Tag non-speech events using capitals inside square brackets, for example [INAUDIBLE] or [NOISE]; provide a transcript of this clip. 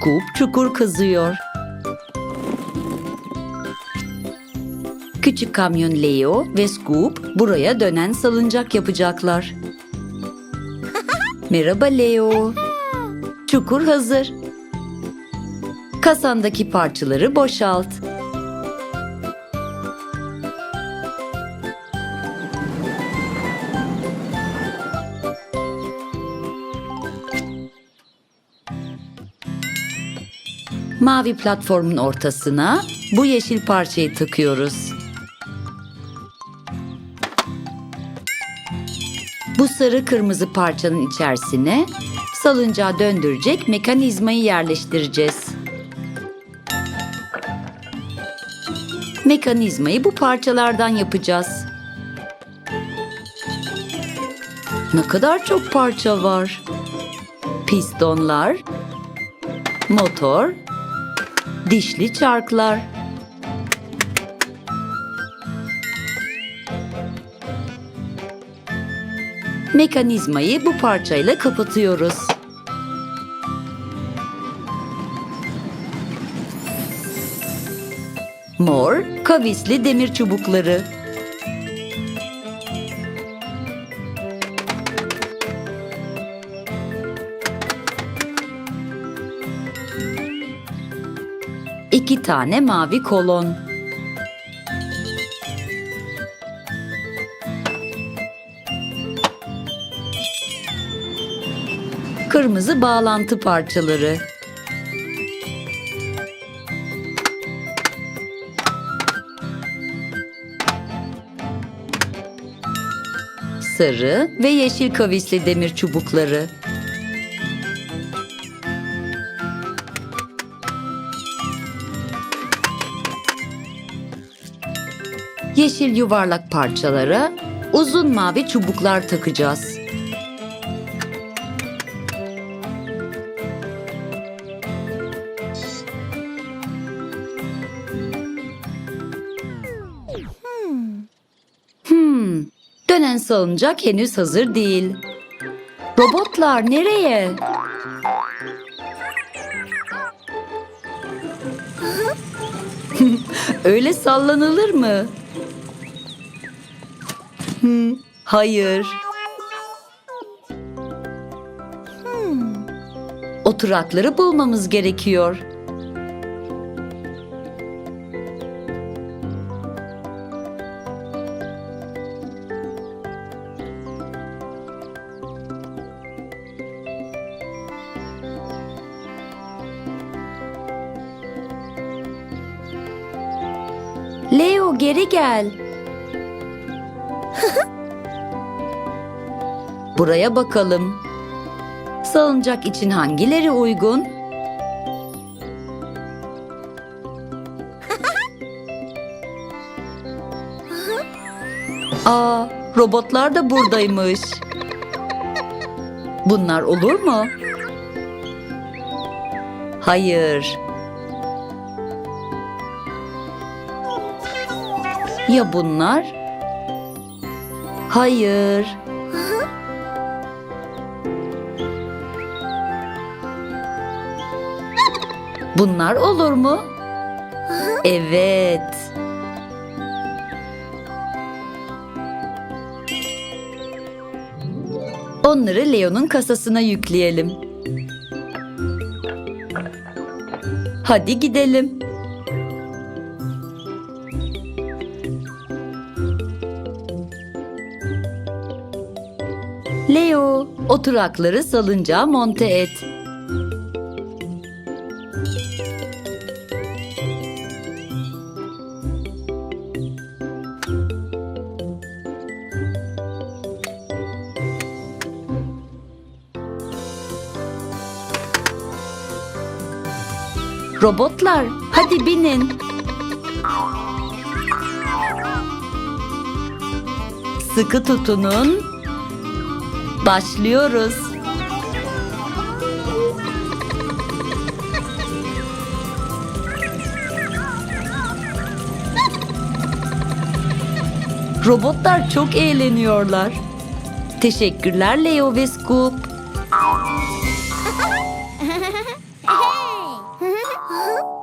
Scoop çukur kazıyor. Küçük kamyon Leo ve Scoop buraya dönen salıncak yapacaklar. [LAUGHS] Merhaba Leo. Çukur hazır. Kasandaki parçaları boşalt. Mavi platformun ortasına bu yeşil parçayı takıyoruz. Bu sarı kırmızı parçanın içerisine salıncağı döndürecek mekanizmayı yerleştireceğiz. Mekanizmayı bu parçalardan yapacağız. Ne kadar çok parça var. Pistonlar, motor, dişli çarklar. Mekanizmayı bu parçayla kapatıyoruz. Mor, kavisli demir çubukları. İki tane mavi kolon. Kırmızı bağlantı parçaları. Sarı ve yeşil kavisli demir çubukları. Yeşil yuvarlak parçalara uzun mavi çubuklar takacağız. Hmm, dönen salıncak henüz hazır değil. Robotlar nereye? [LAUGHS] Öyle sallanılır mı? Hmm, hayır. Oturakları bulmamız gerekiyor. Leo geri gel. [LAUGHS] Buraya bakalım. Salıncak için hangileri uygun? [LAUGHS] Aa, robotlar da buradaymış. Bunlar olur mu? Hayır. Ya bunlar? Hayır. Bunlar olur mu? Evet. Onları Leo'nun kasasına yükleyelim. Hadi gidelim. Oturakları salıncağa monte et. Robotlar, hadi binin. Sıkı tutunun Başlıyoruz. Robotlar çok eğleniyorlar. Teşekkürler Leo ve Scoop. [LAUGHS] [LAUGHS]